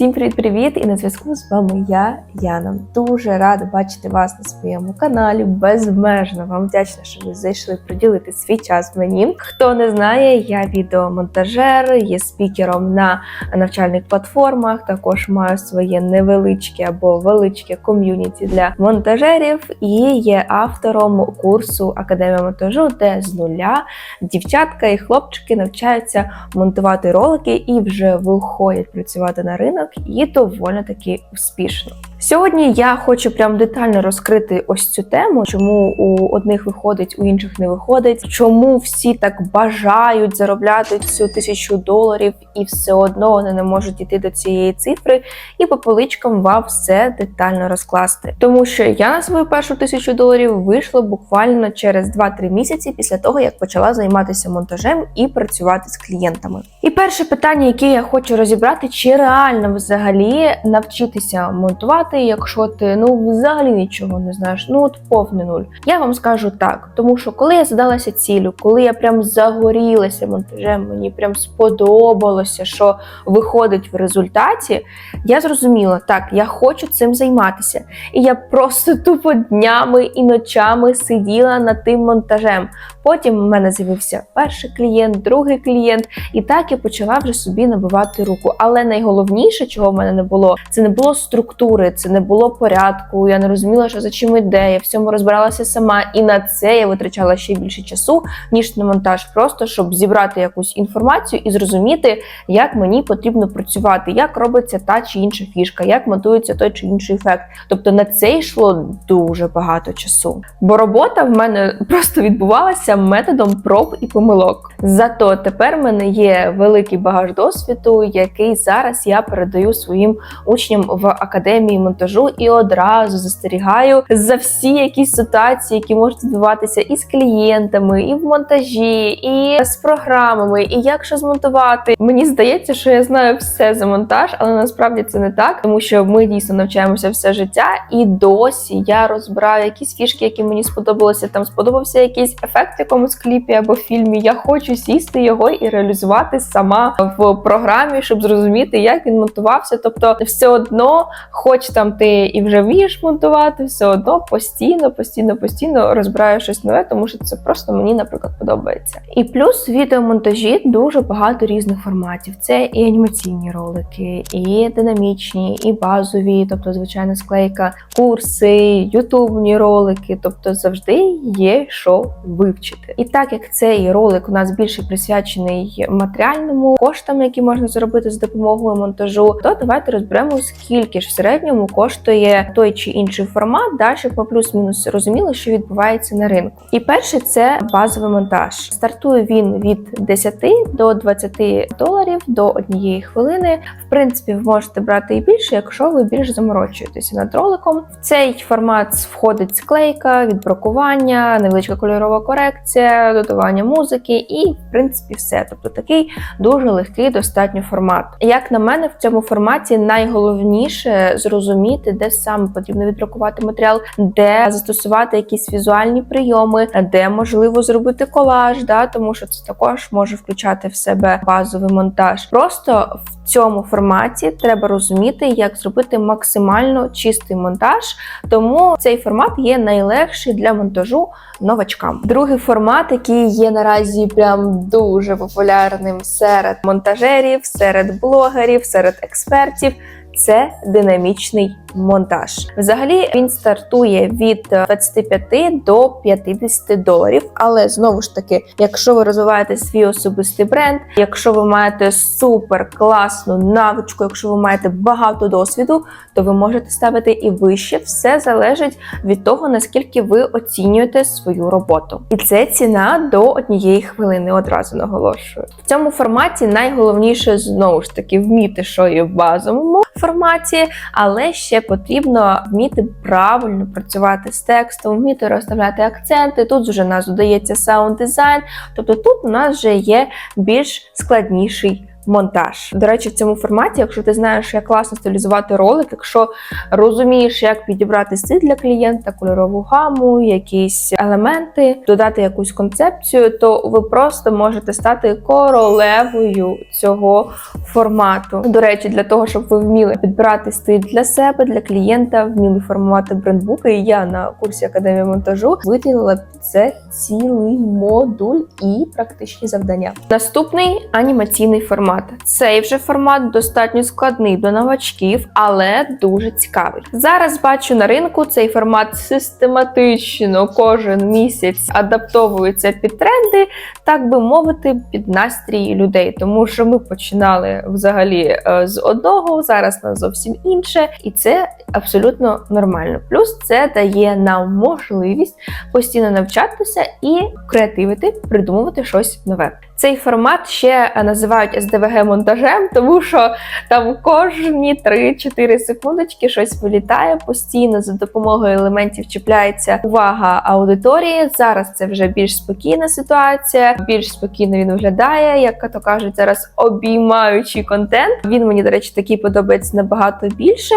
Всім привіт-привіт! І на зв'язку з вами я, Яна. Дуже рада бачити вас на своєму каналі. Безмежно вам вдячна, що ви зайшли приділити свій час мені. Хто не знає, я відеомонтажер, є спікером на навчальних платформах. Також маю своє невеличке або величке ком'юніті для монтажерів і є автором курсу Академія монтажу, де з нуля дівчатка і хлопчики навчаються монтувати ролики і вже виходять працювати на ринок і доволі таки успішно. Сьогодні я хочу прям детально розкрити ось цю тему, чому у одних виходить, у інших не виходить, чому всі так бажають заробляти цю тисячу доларів і все одно вони не можуть йти до цієї цифри, і по поличкам вам все детально розкласти. Тому що я на свою першу тисячу доларів вийшла буквально через 2-3 місяці після того, як почала займатися монтажем і працювати з клієнтами. І перше питання, яке я хочу розібрати, чи реально взагалі навчитися монтувати, якщо ти ну взагалі нічого не знаєш, ну от повний нуль. Я вам скажу так, тому що коли я задалася цілю, коли я прям загорілася монтажем, мені прям сподобалося, що виходить в результаті, я зрозуміла, так, я хочу цим займатися. І я просто тупо днями і ночами сиділа над тим монтажем. Потім у мене з'явився перший клієнт, другий клієнт, і так я почала вже собі набивати руку. Але найголовніше, чого в мене не було, це не було структури, це не було порядку. Я не розуміла, що за чим іде. Я в розбиралася сама, і на це я витрачала ще більше часу, ніж на монтаж, просто щоб зібрати якусь інформацію і зрозуміти, як мені потрібно працювати, як робиться та чи інша фішка, як монтується той чи інший ефект. Тобто на це йшло дуже багато часу. Бо робота в мене просто відбувалася методом проб і помилок. Зато тепер в мене є великий багаж досвіду, який зараз я передаю своїм учням в академії монтажу і одразу застерігаю за всі якісь ситуації, які можуть відбуватися і з клієнтами, і в монтажі, і з програмами, і як що змонтувати. Мені здається, що я знаю все за монтаж, але насправді це не так, тому що ми дійсно навчаємося все життя, і досі я розбираю якісь фішки, які мені сподобалися. Там сподобався якийсь ефект в якомусь кліпі або фільмі. Я хочу сісти його і реалізувати сама в програмі, щоб зрозуміти, як він монтувався. Тобто, все одно, хоч там ти і вже вмієш монтувати, все одно постійно, постійно, постійно розбираю щось нове, тому що це просто мені, наприклад, подобається. І плюс в відеомонтажі дуже багато різних форматів. Це і анімаційні ролики, і динамічні, і базові, тобто звичайна склейка, курси, ютубні ролики, тобто завжди є що вивчити. І так як цей ролик у нас більше присвячений матеріальному коштам, які можна зробити з допомогою монтажу, то давайте розберемо, скільки ж в середньому коштує той чи інший формат, да, щоб ми плюс-мінус розуміли, що відбувається на ринку. І перше це базовий монтаж. Стартує він від 10 до 20 доларів до однієї хвилини. В принципі, ви можете брати і більше, якщо ви більш заморочуєтеся над роликом. В цей формат входить склейка, відбракування, невеличка кольорова корекція, додавання музики і, в принципі, все. Тобто такий дуже легкий достатньо формат. Як на мене, в цьому форматі найголовніше зрозуміти, де саме потрібно відбракувати матеріал, де застосувати якісь візуальні прийоми, де можливо зробити колаж, да, тому що це також може включати в себе базовий монтаж. Просто в цьому форматі треба розуміти, як зробити максимально чистий монтаж, тому цей формат є найлегший для монтажу новачкам. Другий формат, який є наразі прям дуже популярним серед монтажерів, серед блогерів, серед експертів. Це динамічний монтаж. Взагалі він стартує від 25 до 50 доларів. Але знову ж таки, якщо ви розвиваєте свій особистий бренд, якщо ви маєте супер класну навичку, якщо ви маєте багато досвіду, то ви можете ставити і вище. Все залежить від того, наскільки ви оцінюєте свою роботу. І це ціна до однієї хвилини. Одразу наголошую. В цьому форматі найголовніше знову ж таки вміти, що є в базовому форматі, але ще потрібно вміти правильно працювати з текстом, вміти розставляти акценти. Тут вже у нас додається саунд дизайн, тобто тут у нас вже є більш складніший монтаж. До речі, в цьому форматі, якщо ти знаєш, як класно стилізувати ролик, якщо розумієш, як підібрати стиль для клієнта, кольорову гаму, якісь елементи, додати якусь концепцію, то ви просто можете стати королевою цього формату. До речі, для того, щоб ви вміли підбирати стиль для себе, для клієнта, вміли формувати брендбуки. Я на курсі академії монтажу виділила це цілий модуль і практичні завдання. Наступний анімаційний формат. Цей вже формат достатньо складний до новачків, але дуже цікавий. Зараз бачу на ринку цей формат систематично кожен місяць адаптовується під тренди, так би мовити, під настрій людей, тому що ми починали взагалі е, з одного, зараз на зовсім інше, і це абсолютно нормально. Плюс це дає нам можливість постійно навчатися і креативити, придумувати щось нове. Цей формат ще е, називають SDVG монтажем, тому що там кожні 3-4 секундочки щось вилітає постійно за допомогою елементів чіпляється увага аудиторії. Зараз це вже більш спокійна ситуація, більш спокійно він виглядає, як то кажуть, зараз обіймаючий контент. Він мені, до речі, такий подобається набагато більше.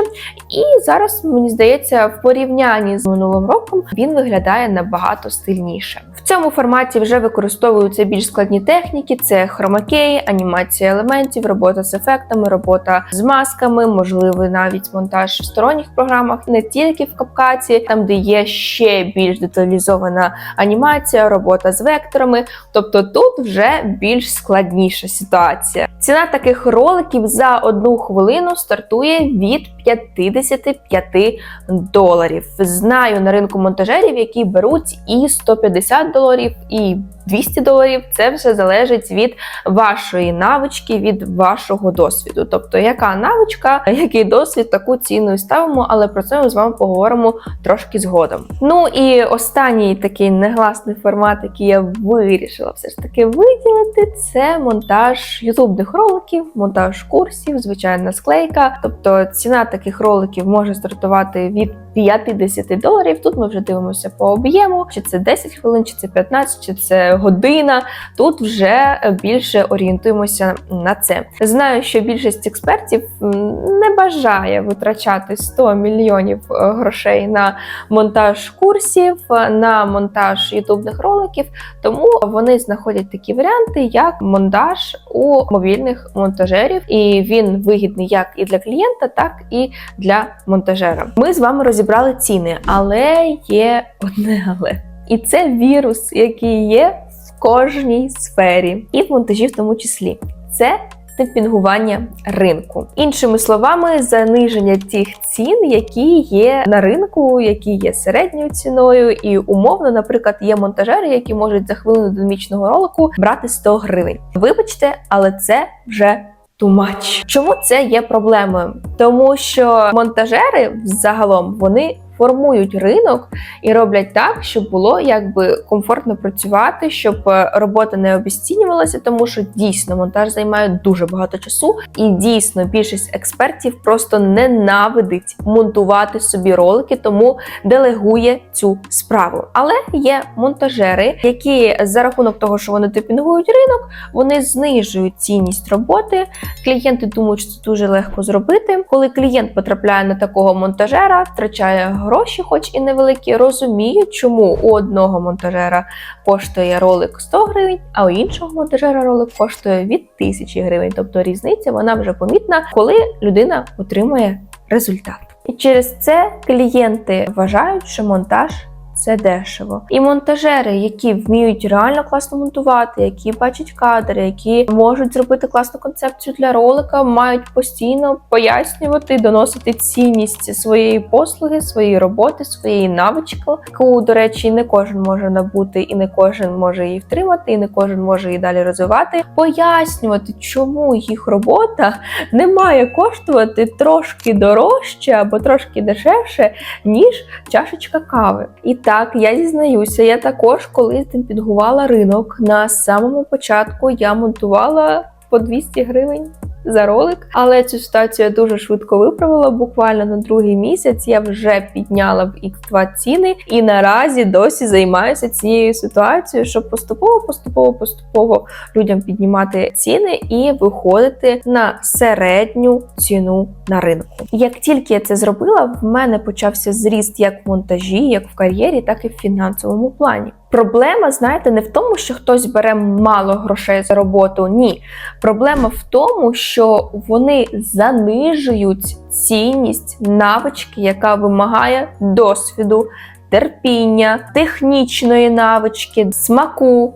І зараз мені здається, в порівнянні з минулим роком він виглядає набагато стильніше. В цьому форматі вже використовуються більш складні техніки: це хромакей, анімація елементів, робота з ефектами, робота з масками, можливий навіть монтаж в сторонніх програмах, не тільки в капкаті, там де є ще більш деталізована анімація, робота з векторами. Тобто тут вже більш складніша ситуація. Ціна таких роликів за одну хвилину стартує від 55 доларів. Знаю на ринку монтажерів, які беруть і 150 доларів, і 200 доларів. Це все залежить від вашої навички, від вашого досвіду. Тобто, яка навичка, який досвід, таку ціну і ставимо, але про це ми з вами поговоримо трошки згодом. Ну і останній такий негласний формат, який я вирішила все ж таки виділити, це монтаж ютубних роликів, монтаж курсів, звичайна склейка. Тобто ціна таких роликів може стартувати від 50 доларів. Тут ми вже дивимося по об'єму, чи це 10 хвилин, чи це 15, чи це година. Тут вже більше орієнтуємося на це. Знаю, що більшість експертів не бажає витрачати 100 мільйонів е, грошей на монтаж курсів, на монтаж ютубних роликів, тому вони знаходять такі варіанти, як монтаж у мобільних монтажерів, і він вигідний як і для клієнта, так і для монтажера. Ми з вами розібрали ціни, але є одне але. І це вірус, який є кожній сфері, і в монтажі в тому числі. Це Демпінгування ринку, іншими словами, заниження тих цін, які є на ринку, які є середньою ціною, і умовно, наприклад, є монтажери, які можуть за хвилину динамічного ролику брати 100 гривень. Вибачте, але це вже much. Чому це є проблемою? Тому що монтажери загалом вони формують ринок і роблять так, щоб було якби комфортно працювати, щоб е, робота не обіцінювалася, тому що дійсно монтаж займає дуже багато часу, і дійсно більшість експертів просто ненавидить монтувати собі ролики, тому делегує цю справу. Але є монтажери, які за рахунок того, що вони типінгують ринок, вони знижують цінність роботи. Клієнти думають, що це дуже легко зробити. Коли клієнт потрапляє на такого монтажера, втрачає гроші, хоч і невеликі, розуміють, чому у одного монтажера коштує ролик 100 гривень, а у іншого монтажера ролик коштує від 1000 гривень. Тобто різниця вона вже помітна, коли людина отримує результат. І через це клієнти вважають, що монтаж це дешево. І монтажери, які вміють реально класно монтувати, які бачать кадри, які можуть зробити класну концепцію для ролика, мають постійно пояснювати, доносити цінність своєї послуги, своєї роботи, своєї навички, яку, до речі, не кожен може набути, і не кожен може її втримати, і не кожен може її далі розвивати. Пояснювати, чому їх робота не має коштувати трошки дорожче або трошки дешевше, ніж чашечка кави. І так, я зізнаюся, я також колись демпінгувала ринок. На самому початку я монтувала по 200 гривень за ролик. Але цю ситуацію я дуже швидко виправила. Буквально на другий місяць я вже підняла в X2 ціни і наразі досі займаюся цією ситуацією, щоб поступово, поступово, поступово людям піднімати ціни і виходити на середню ціну на ринку. Як тільки я це зробила, в мене почався зріст як в монтажі, як в кар'єрі, так і в фінансовому плані. Проблема, знаєте, не в тому, що хтось бере мало грошей за роботу. Ні. Проблема в тому, що вони занижують цінність навички, яка вимагає досвіду, терпіння, технічної навички, смаку,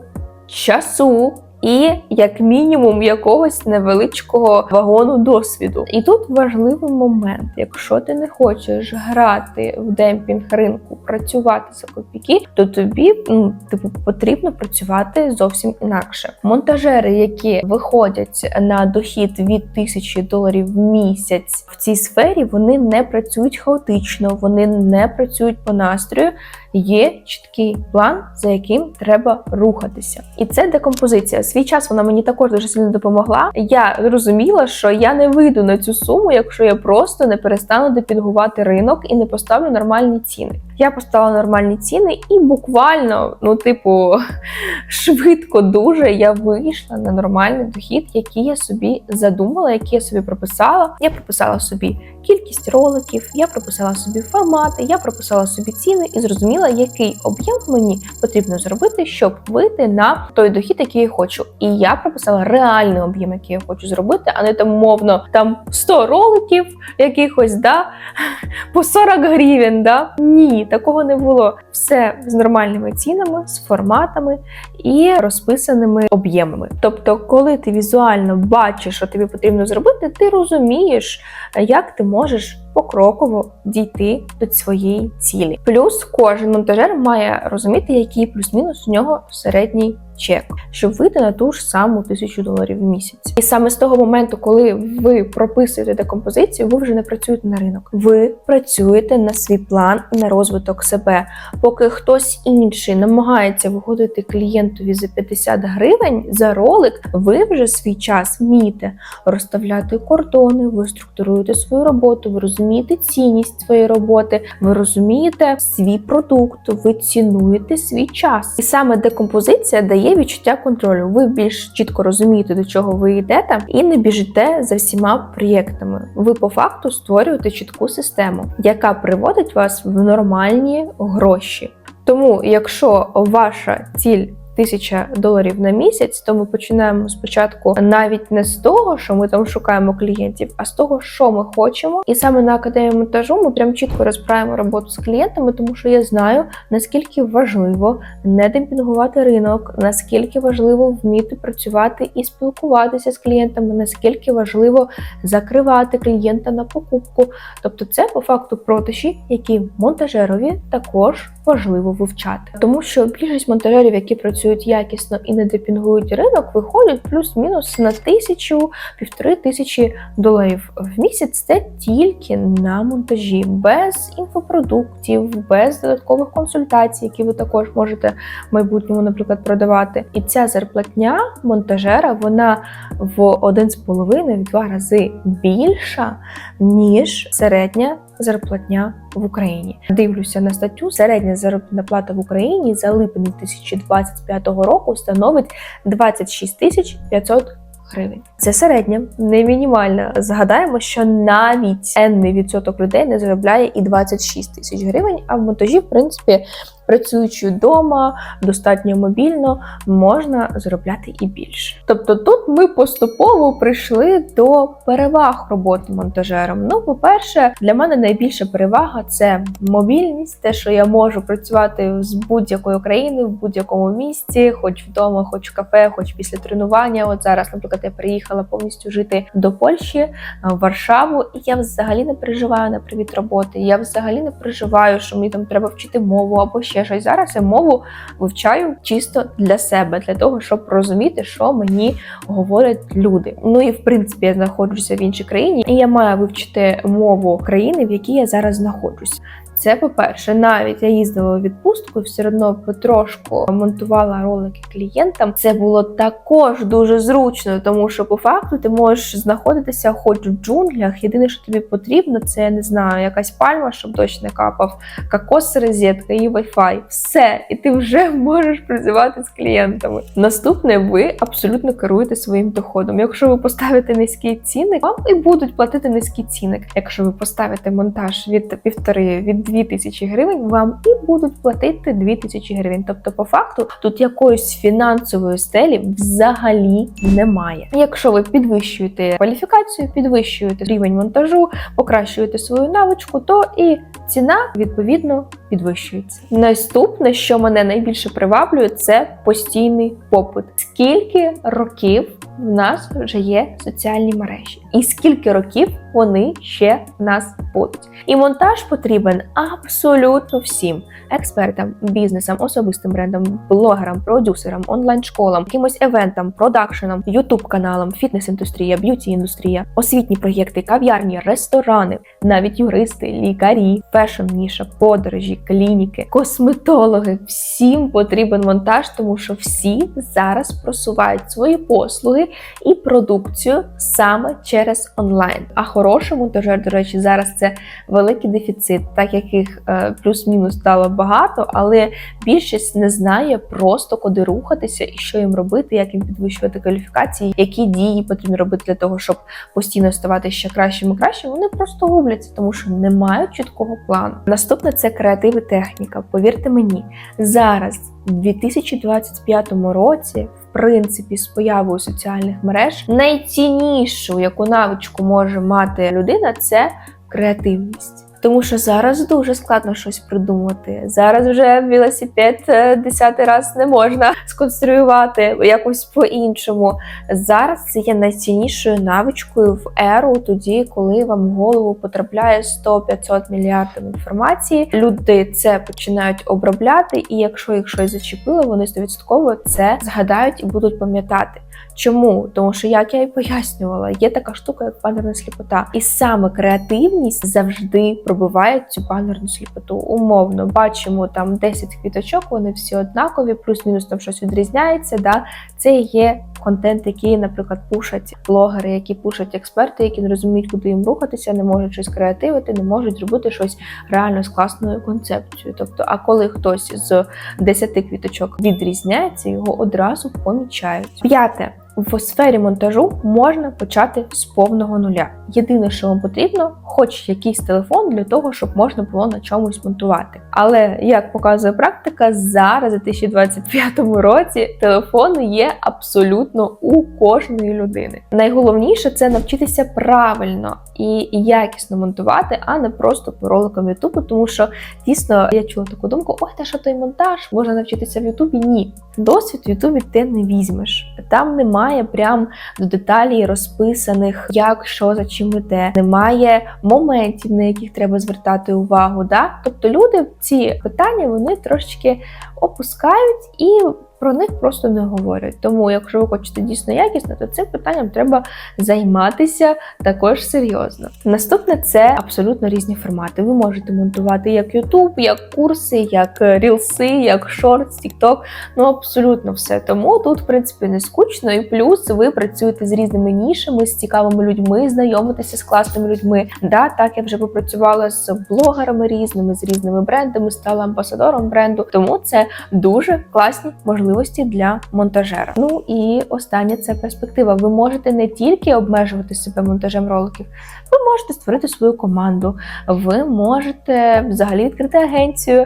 часу. І як мінімум якогось невеличкого вагону досвіду. І тут важливий момент: якщо ти не хочеш грати в демпінг ринку, працювати за копійки, то тобі ну, типу потрібно працювати зовсім інакше. Монтажери, які виходять на дохід від тисячі доларів в місяць в цій сфері, вони не працюють хаотично, вони не працюють по настрою. Є чіткий план, за яким треба рухатися, і це декомпозиція. Свій час вона мені також дуже сильно допомогла. Я розуміла, що я не вийду на цю суму, якщо я просто не перестану депінгувати ринок і не поставлю нормальні ціни. Я поставила нормальні ціни, і буквально, ну, типу, швидко дуже я вийшла на нормальний дохід, який я собі задумала, який я собі прописала. Я прописала собі кількість роликів, я прописала собі формати, я прописала собі ціни і зрозуміла, який об'єм мені потрібно зробити, щоб вийти на той дохід, який я хочу. І я прописала реальний об'єм, який я хочу зробити, а не там мовно там 100 роликів якихось, да, по 40 гривень. Да? Ні, такого не було. Все з нормальними цінами, з форматами і розписаними об'ємами. Тобто, коли ти візуально бачиш, що тобі потрібно зробити, ти розумієш, як ти можеш покроково дійти до своєї цілі. Плюс кожен монтажер має розуміти, який плюс-мінус у нього середній чек, щоб вийти на ту ж саму тисячу доларів в місяць. І саме з того моменту, коли ви прописуєте декомпозицію, ви вже не працюєте на ринок. Ви працюєте на свій план на розвиток себе. Поки хтось інший намагається виходити клієнтові за 50 гривень за ролик, ви вже свій час вмієте розставляти кордони, ви структуруєте свою роботу, ви розумієте цінність своєї роботи, ви розумієте свій продукт, ви цінуєте свій час. І саме декомпозиція дає відчуття контролю. Ви більш чітко розумієте, до чого ви йдете, і не біжите за всіма проєктами. Ви по факту створюєте чітку систему, яка приводить вас в нормальні гроші. Тому, якщо ваша ціль тисяча доларів на місяць, то ми починаємо спочатку навіть не з того, що ми там шукаємо клієнтів, а з того, що ми хочемо. І саме на академії монтажу ми прям чітко розправимо роботу з клієнтами, тому що я знаю наскільки важливо не демпінгувати ринок, наскільки важливо вміти працювати і спілкуватися з клієнтами, наскільки важливо закривати клієнта на покупку. Тобто, це по факту протиші, які монтажерові також важливо вивчати, тому що більшість монтажерів, які працюють якісно і не депінгують ринок, виходять плюс-мінус на тисячу півтори тисячі доларів в місяць. Це тільки на монтажі, без інфопродуктів, без додаткових консультацій, які ви також можете в майбутньому, наприклад, продавати. І ця зарплатня монтажера вона в один з половиною в два рази більша ніж середня зарплатня в Україні. Дивлюся на статтю. Середня заробітна плата в Україні за липень 2025 року становить 26 тисяч 500 гривень. Це середня, не мінімальна. Згадаємо, що навіть енний відсоток людей не заробляє і 26 тисяч гривень, а в монтажі, в принципі, працюючи вдома, достатньо мобільно, можна заробляти і більше. Тобто тут ми поступово прийшли до переваг роботи монтажером. Ну, по-перше, для мене найбільша перевага це мобільність, те, що я можу працювати з будь-якої країни, в будь-якому місці, хоч вдома, хоч в кафе, хоч після тренування. От зараз, наприклад, я приїхала повністю жити до Польщі, в Варшаву, і я взагалі не переживаю на привід роботи. Я взагалі не переживаю, що мені там треба вчити мову або ще щось. Зараз я мову вивчаю чисто для себе, для того, щоб розуміти, що мені говорять люди. Ну і в принципі я знаходжуся в іншій країні, і я маю вивчити мову країни, в якій я зараз знаходжусь. Це по-перше, навіть я їздила у відпустку, все одно потрошку монтувала ролики клієнтам. Це було також дуже зручно, тому що по факту ти можеш знаходитися хоч в джунглях. Єдине, що тобі потрібно, це я не знаю, якась пальма, щоб дощ не капав, кокос, розетка і Wi-Fi. Все, і ти вже можеш працювати з клієнтами. Наступне, ви абсолютно керуєте своїм доходом. Якщо ви поставите низький цінник, вам і будуть платити низький цінник. Якщо ви поставите монтаж від півтори від дві тисячі гривень, вам і будуть платити дві тисячі гривень. Тобто, по факту, тут якоїсь фінансової стелі взагалі немає. Якщо ви підвищуєте кваліфікацію, підвищуєте рівень монтажу, покращуєте свою навичку, то і ціна відповідно підвищується. Наступне, що мене найбільше приваблює, це постійний попит. Скільки років в нас вже є соціальні мережі, і скільки років вони ще в нас будуть? І монтаж потрібен абсолютно всім експертам, бізнесам, особистим брендам, блогерам, продюсерам, онлайн-школам, якимось евентам, продакшенам, ютуб-каналам, фітнес-індустрія, б'юті-індустрія, освітні проєкти, кав'ярні, ресторани, навіть юристи, лікарі, фешн-ніша, подорожі, клініки, косметологи. Всім потрібен монтаж, тому що всі зараз просувають свої послуги і продукцію саме через онлайн. А хороший монтажер, до речі, зараз це великий дефіцит, так як їх е, плюс-мінус стало багато, але більшість не знає просто куди рухатися і що їм робити, як їм підвищувати кваліфікації, які дії потрібно робити для того, щоб постійно ставати ще кращим і кращим. Вони просто губляться, тому що не мають чіткого плану. Наступне це креатив і техніка. Повірте мені, зараз. У 2025 році, в принципі, з появою соціальних мереж найціннішу, яку навичку може мати людина, це креативність. Тому що зараз дуже складно щось придумати. Зараз вже велосипед е, десятий раз не можна сконструювати якось по-іншому. Зараз це є найціннішою навичкою в еру, тоді, коли вам в голову потрапляє 100-500 мільярдів інформації. Люди це починають обробляти, і якщо їх щось зачепило, вони 100% це згадають і будуть пам'ятати. Чому? Тому що, як я і пояснювала, є така штука, як панерна сліпота, і саме креативність завжди пробиває цю панерну сліпоту. Умовно бачимо там 10 квіточок, вони всі однакові, плюс-мінус там щось відрізняється. Да? Це є контент, який, наприклад, пушать блогери, які пушать експерти, які не розуміють, куди їм рухатися, не можуть щось креативити, не можуть зробити щось реально з класною концепцією. Тобто, а коли хтось з 10 квіточок відрізняється, його одразу помічають. П'яте. В сфері монтажу можна почати з повного нуля. Єдине, що вам потрібно, хоч якийсь телефон для того, щоб можна було на чомусь монтувати. Але як показує практика, зараз у 2025 році телефони є абсолютно у кожної людини. Найголовніше це навчитися правильно і якісно монтувати, а не просто по роликам Ютубу, тому що дійсно я чула таку думку: ой, та що той монтаж можна навчитися в Ютубі? Ні, досвід в Ютубі ти не візьмеш. Там немає прям до деталей розписаних, як що за чим іде. Немає моментів, на яких треба звертати увагу. Да? Тобто люди ці питання вони трошечки опускають і. Про них просто не говорять. Тому, якщо ви хочете дійсно якісно, то цим питанням треба займатися також серйозно. Наступне це абсолютно різні формати. Ви можете монтувати як YouTube, як курси, як рілси, як шортс, TikTok, ну абсолютно все. Тому тут, в принципі, не скучно. І плюс ви працюєте з різними нішами, з цікавими людьми, знайомитеся з класними людьми. Да, так я вже попрацювала з блогерами різними, з різними брендами, стала амбасадором бренду. Тому це дуже класні можливості для монтажера. Ну і останнє це перспектива. Ви можете не тільки обмежувати себе монтажем роликів, ви можете створити свою команду, ви можете взагалі відкрити агенцію,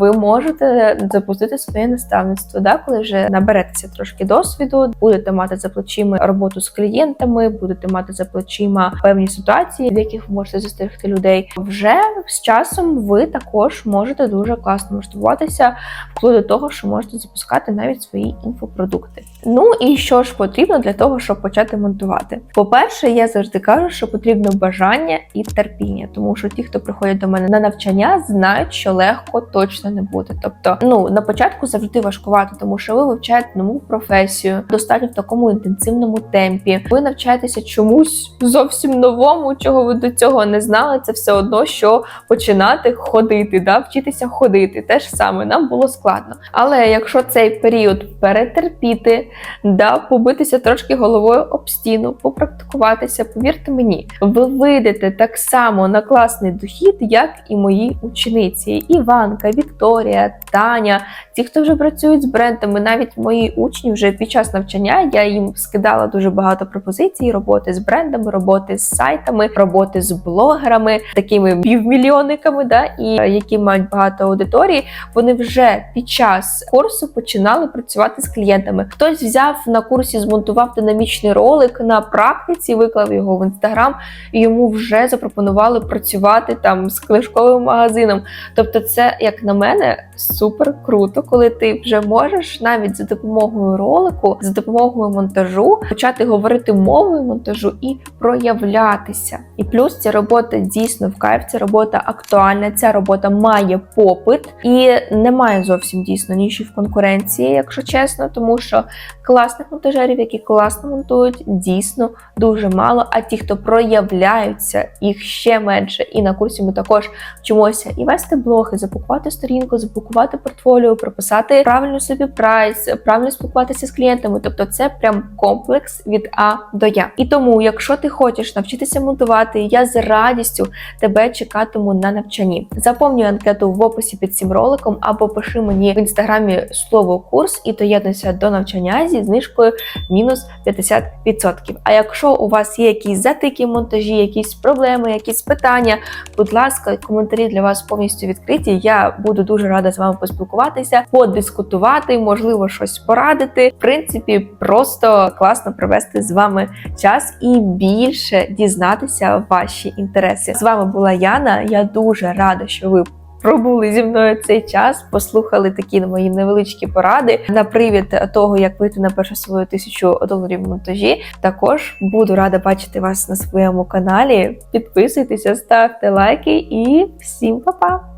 ви можете запустити своє наставництво. Да, коли вже наберетеся трошки досвіду, будете мати за плечима роботу з клієнтами, будете мати за плечима певні ситуації, в яких ви можете застерегти людей. Вже з часом ви також можете дуже класно масштабуватися, вплоть до того, що можете запускати навіть свої інфопродукти. Ну і що ж потрібно для того, щоб почати монтувати? По-перше, я завжди кажу, що потрібно бажання і терпіння, тому що ті, хто приходять до мене на навчання, знають, що легко точно не буде. Тобто, ну на початку завжди важкувато, тому що ви вивчаєте нову професію, достатньо в такому інтенсивному темпі. Ви навчаєтеся чомусь зовсім новому, чого ви до цього не знали. Це все одно, що починати ходити, да, вчитися ходити. Те ж саме нам було складно. Але якщо цей період перетерпіти, да, побитися трошки головою об стіну, попрактикуватися, повірте мені, ви вийдете так само на класний дохід, як і мої учениці: Іванка, Вікторія, Таня, ті, хто вже працюють з брендами, навіть мої учні вже під час навчання я їм скидала дуже багато пропозицій роботи з брендами, роботи з сайтами, роботи з блогерами, такими півмільйонниками, да, і е, які мають багато аудиторії. Вони вже під час курсу починали працювати з клієнтами. Хтось взяв на курсі, змонтував динамічний ролик на практиці, виклав його в інстаграм, йому вже запропонували працювати там з книжковим магазином. Тобто, це як на мене супер круто, коли ти вже можеш навіть за допомогою ролику, за допомогою монтажу почати говорити мовою монтажу і проявлятися. І плюс ця робота дійсно в кайф, ця робота актуальна, ця робота має попит і немає зовсім дійсно ніші в конкуренції, якщо чесно, тому що класних монтажерів, які класно монтують, дійсно дуже мало. А ті, хто проявляються, їх ще менше. І на курсі ми також вчимося і вести блоги, запакувати сторінку, запакувати портфоліо, прописати правильно собі прайс, правильно спілкуватися з клієнтами. Тобто, це прям комплекс від А до Я. І тому, якщо ти хочеш навчитися монтувати, я з радістю тебе чекатиму на навчанні. Заповнюй анкету в описі під цим роликом або пиши мені в інстаграмі слово курс і доєднуйся до навчання зі знижкою мінус 50%. А якщо у вас є якісь затики в монтажі, якісь проблеми, якісь питання, будь ласка, коментарі для вас повністю відкриті. Я буду дуже рада з вами поспілкуватися, подискутувати, можливо, щось порадити. В принципі, просто класно провести з вами час і більше дізнатися ваші інтереси. З вами була Яна. Я дуже рада, що ви. Пробули зі мною цей час, послухали такі мої невеличкі поради на привід того, як вийти на першу свою тисячу доларів монтажі. Також буду рада бачити вас на своєму каналі. Підписуйтеся, ставте лайки і всім па-па!